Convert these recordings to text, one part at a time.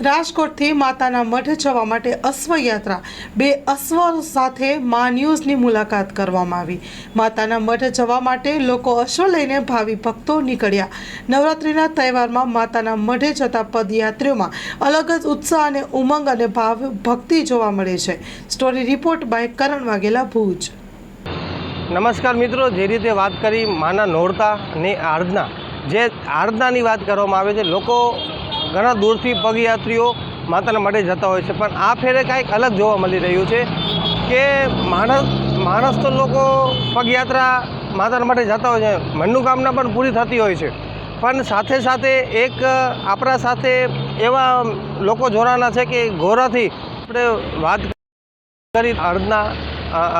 રાજકોટથી માતાના મઠ જવા માટે અશ્વયાત્રા. બે અશ્વ સાથે મા ન્યૂઝની મુલાકાત કરવામાં આવી. માતાના મઠ જવા માટે લોકો અશ્વ લઈને ભાવિ ભક્તો નીકળ્યા. નવરાત્રિના તહેવારમાં માતાના મઢે જતા પદયાત્રીઓમાં અલગ જ ઉત્સાહ અને ઉમંગ અને ભાવ ભક્તિ જોવા મળે છે. Story report by Karan Vaghela Bhuj. નમસ્કાર મિત્રો, જે રીતે વાત કરી માના નોરતા ને આરાધના, જે આરાધનાની વાત કરવામાં આવે છે, લોકો ઘણા દૂરથી પગયાત્રીઓ માતાના માટે જતા હોય છે. પણ આ ફેરે કાંઈક અલગ જોવા મળી રહ્યું છે કે માણસ માણસ તો લોકો પગયાત્રા માતાના માટે જતા હોય છે. મનોકામના પણ પૂરી થતી હોય છે. પણ સાથે સાથે એક આપણા સાથે એવા લોકો જોડાના છે કે ઘોરાથી આપણે વાત કરી અર્ધના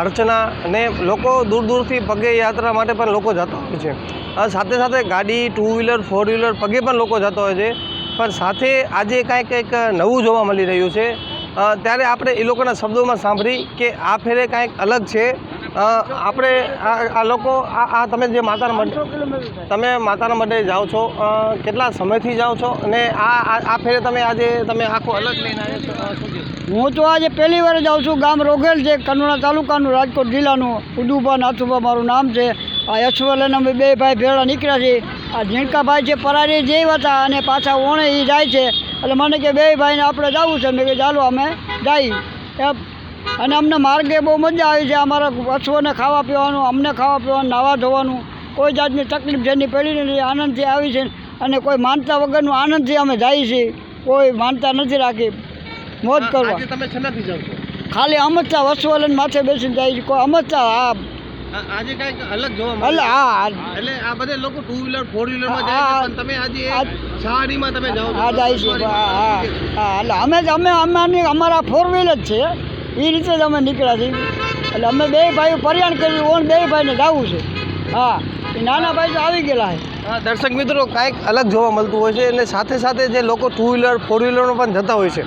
અર્ચના અને લોકો દૂર દૂરથી પગે યાત્રા માટે પણ લોકો જતા હોય છે. સાથે સાથે ગાડી, ટુ વ્હીલર, ફોર વ્હીલર પગે પણ લોકો જતા હોય છે. પણ સાથે આજે કાંઈક કંઈક નવું જોવા મળી રહ્યું છે. ત્યારે આપણે એ લોકોના શબ્દોમાં સાંભળી કે આ ફેરે કાંઈક અલગ છે. આપણે આ લોકો આ તમે જે માતાના મઢ તમે માતાના મઢે જાઓ છો કેટલા સમયથી જાઓ છો? અને આ આ ફેરે તમે આજે તમે આખો અલગ લઈને આવ્યા છો? હું તો આજે પહેલી વાર જાઉં છું ગામ રોગેલ છે કનોડા તાલુકાનું રાજકોટ જિલ્લાનું ઉદુભા નાથુભા મારું નામ છે. આ યશવલન અમે બે ભાઈ ભેળા નીકળ્યા છીએ આ ઝીણકાભાઈ છે પરારી જે હતા અને પાછા ઓણે એ જાય છે. એટલે મને કે બે ભાઈને આપણે જવું છે. મેં કે ચાલો અમે જઈ અને અમને માર્ગે બહુ મજા આવી છે. અમારા અશ્વને ખાવા પીવાનું અમને ખાવા પીવાનું નાવા ધોવાનું. કોઈ જાતની તકલીફ જેની પડી નથી. આનંદથી આવી છે. અને કોઈ માનતા વગરનું આનંદથી અમે જઈએ છીએ. કોઈ માનતા નથી રાખી. મોજ કરવા. તમે ખાલી અમસ્તા વસવાલન માથે બેસીને જાય છે. કોઈ અમસ્તા હા. આજે કંઈક અલગ જોવા એટલે મળે હા એટલે આ બધે લોકો ટુ વ્હીલર ફોર વ્હીલરમાં જાય પણ તમે આજે આ- માં તમે જાઓ આ જાય છે હા હા હા એટલે અમે જ અમે અમારી અમારા ફોર વ્હીલ જ છે. એ રીતે જ અમે નીકળ્યા છીએ. એટલે અમે બે ભાઈઓ પર્યાણ કર્યું ઓન બે ભાઈને જવું છે. હા એ નાના ભાઈ તો આવી ગયેલા છે. દર્શક મિત્રો કાંઈક અલગ જોવા મળતું હોય છે અને સાથે સાથે જે લોકો ટુ વ્હીલર ફોર વ્હીલરનો પણ જતા હોય છે.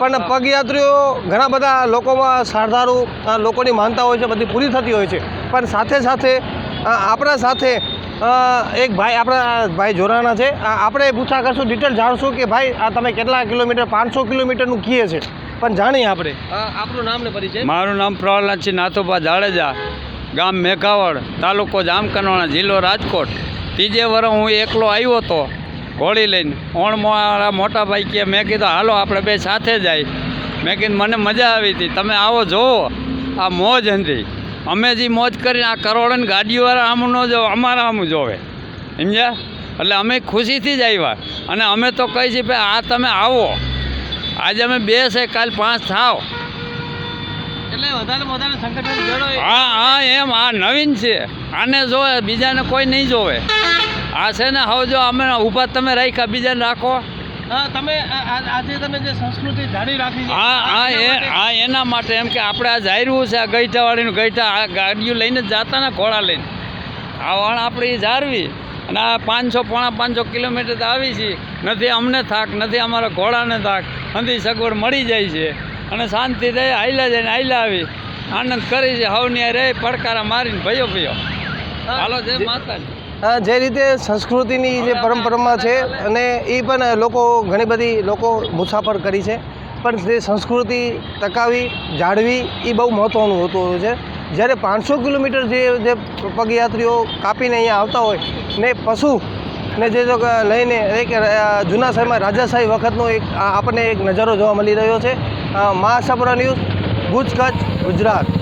પણ પગયાત્રીઓ ઘણા બધા લોકોમાં સારધારું લોકોની માનતા હોય છે બધી પૂરી થતી હોય છે. પણ સાથે સાથે આપણા સાથે એક ભાઈ આપણા ભાઈ જોરાના છે. આ આપણે પૂછા કરશું ડિટેલ જાણશું કે ભાઈ આ તમે કેટલા કિલોમીટર પાંચસો કિલોમીટરનું કીએ છે. પણ જાણીએ આપણે. આપણું નામ ને પરિચય? મારું નામ પ્રહલાદ છે નાથોભા જાડેજા ગામ મેઘાવડ તાલુકો જામકનોણા જિલ્લો રાજકોટ. ત્રીજે વર હું એકલો આવ્યો હતો ઘોડી લઈને. ઓણ મારા મોટા ભાઈ કે મેં કીધું હાલો આપણે બે સાથે જાય. મેં કીધું મને મજા આવી હતી. તમે આવો જોવો આ મોજ હતી. અમે જે મોજ કરીને આ કરોડોની ગાડીઓવાળા આમ ન જો અમારા આમ જોવે. સમજ્યા? એટલે અમે ખુશીથી જ આવ્યા. અને અમે તો કહી છીએ ભાઈ આ તમે આવો. આજે અમે બે છે કાલ પાંચ થાવ. હા હા એમ આ નવીન છે. આને જોવે બીજાને કોઈ નહીં જોવે. આ છે ને હવે જો અમે ઊભા તમે રાખ્યા બીજાને રાખો. તમે આજે તમે જે સંસ્કૃતિ જાળવી રાખી છે હા હા એ હા એના માટે એમ કે આપણે આ જાહેરવું છે આ ગઈઠાવાળીનું ગઈઠા આ ગાડીઓ લઈને જ જાતા ને ઘોડા લઈને. આ વાણ આપણે એ જાળવી અને આ પાંચસો પોણા પાંચસો કિલોમીટર તો આવી છીએ નથી અમને થાક નથી અમારા ઘોડાને થાક. નથી સગવડ મળી જાય છે. અને શાંતિ રહે આયલા જઈને આયલા આવી. આનંદ કરી છે હવની રે પડકારા મારીને ભયો ભયો. હાલો જય માતાજી. જે રીતે સંસ્કૃતિની જે પરંપરામાં છે અને એ પણ લોકો, ઘણી બધી લોકો મુસાફર કરી છે. પણ જે સંસ્કૃતિ ટકાવી, જાળવી એ બહુ મહત્ત્વનું હોતું હોય છે. જ્યારે પાંચસો કિલોમીટર જે જે પગયાત્રીઓ કાપીને અહીંયા આવતા હોય ને પશુ ને જે લઈને એક જૂના સમયમાં રાજાશાહી વખતનો એક આપણને એક નજારો જોવા મળી રહ્યો છે. મહાસાપરા news Bhuj Gujarat.